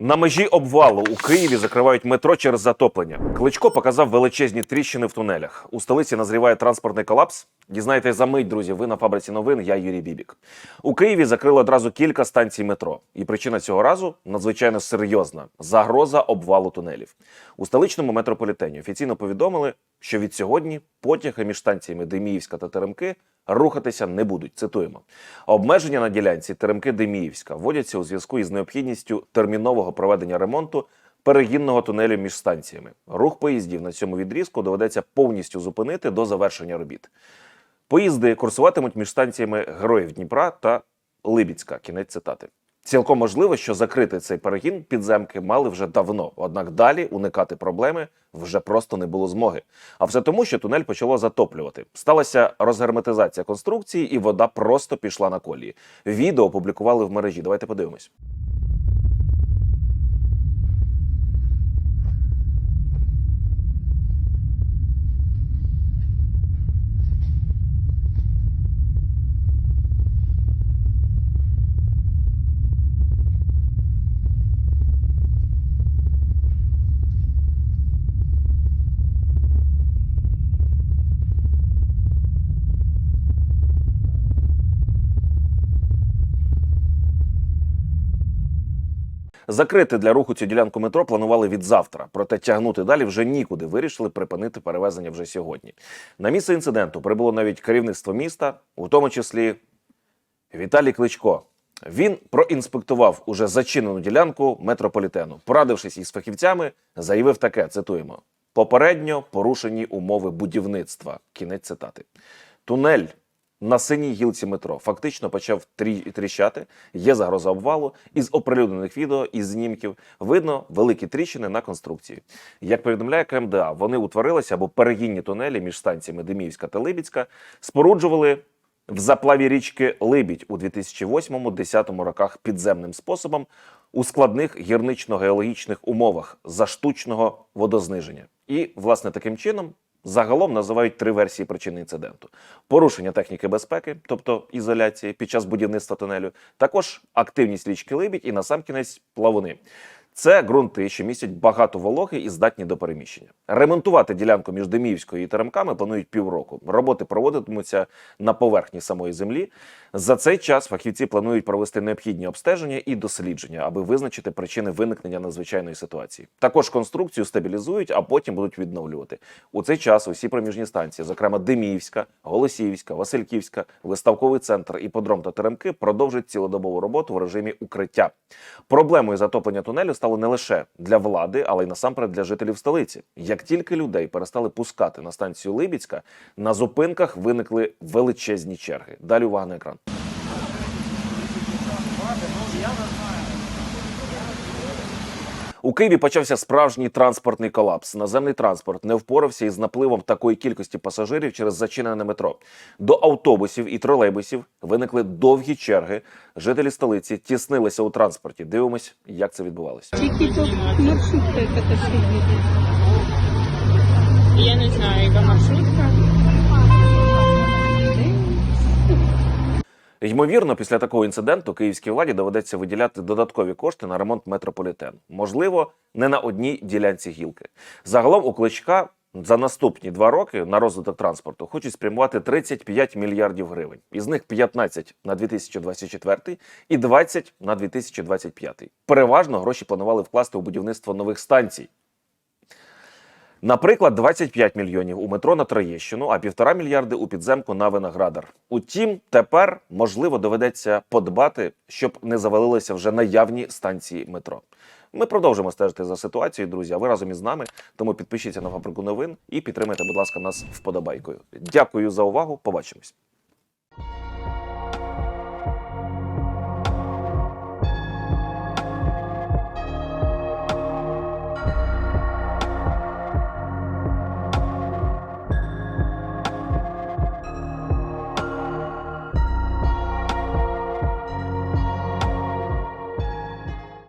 На межі обвалу у Києві закривають метро через затоплення. Кличко показав величезні тріщини в тунелях. У столиці назріває транспортний колапс. Дізнайтесь за мить, друзі. Ви на фабриці новин. Я Юрій Бібік. У Києві закрили одразу кілька станцій метро. І причина цього разу надзвичайно серйозна загроза обвалу тунелів. У столичному метрополітені офіційно повідомили, що від сьогодні потяги між станціями Деміївська та Теремки рухатися не будуть. Цитуємо. Обмеження на ділянці Теремки Деміївська вводяться у зв'язку із необхідністю термінового проведення ремонту перегінного тунелю між станціями. Рух поїздів на цьому відрізку доведеться повністю зупинити до завершення робіт. Поїзди курсуватимуть між станціями Героїв Дніпра та Либіцька. Кінець цитати. Цілком можливо, що закрити цей перегін підземки мали вже давно, однак далі уникати проблеми вже просто не було змоги. А все тому, що тунель почало затоплювати. Сталася розгерметизація конструкції, і вода просто пішла на колії. Відео опублікували в мережі. Давайте подивимось. Закрити для руху цю ділянку метро планували від завтра, проте тягнути далі вже нікуди. Вирішили припинити перевезення вже сьогодні. На місце інциденту прибуло навіть керівництво міста, у тому числі Віталій Кличко. Він проінспектував уже зачинену ділянку метрополітену. Порадившись із фахівцями, заявив таке: цитуємо: попередньо порушені умови будівництва. Кінець цитати. Тунель на синій гілці метро фактично почав трі- тріщати. Є загроза обвалу. Із оприлюднених відео і знімків видно великі тріщини на конструкції. Як повідомляє КМДА, вони утворилися або перегінні тунелі між станціями Деміївська та Либіцька споруджували в заплаві річки Либідь у 2008-2010 роках підземним способом у складних гірнично-геологічних умовах за штучного водозниження. І, власне, таким чином загалом називають три версії причини інциденту: порушення техніки безпеки, тобто ізоляції під час будівництва тунелю, також активність річки Либідь і насамкінець плавуни. Це ґрунти, що містять багато вологи і здатні до переміщення. Ремонтувати ділянку між Деміївською і Теремками планують півроку. Роботи проводитимуться на поверхні самої землі. За цей час фахівці планують провести необхідні обстеження і дослідження, аби визначити причини виникнення надзвичайної ситуації. Також конструкцію стабілізують, а потім будуть відновлювати. У цей час усі проміжні станції, зокрема Деміївська, Голосіївська, Васильківська, виставковий центр і подром та Теремки, продовжать цілодобову роботу в режимі укриття. Проблемою затоплення тунелю стало не лише для влади, але й насамперед для жителів столиці. Як тільки людей перестали пускати на станцію Либіцька, на зупинках виникли величезні черги. Далі увага на екран. У Києві почався справжній транспортний колапс. Наземний транспорт не впорався із напливом такої кількості пасажирів через зачинене метро. До автобусів і тролейбусів виникли довгі черги. Жителі столиці тіснилися у транспорті. Дивимось, як це відбувалося. Тільки тут маршрутка, яка та Ймовірно, після такого інциденту київській владі доведеться виділяти додаткові кошти на ремонт метрополітену. Можливо, не на одній ділянці гілки. Загалом у кличка за наступні два роки на розвиток транспорту хочуть спрямувати 35 мільярдів гривень. Із них 15 на 2024 і 20 на 2025. Переважно гроші планували вкласти у будівництво нових станцій. Наприклад, 25 мільйонів у метро на Троєщину, а півтора мільярди у підземку на Виноградар. Утім, тепер можливо доведеться подбати, щоб не завалилися вже наявні станції метро. Ми продовжимо стежити за ситуацією, друзі. А ви разом із нами. Тому підпишіться на фабрику новин і підтримайте, будь ласка, нас вподобайкою. Дякую за увагу. Побачимось.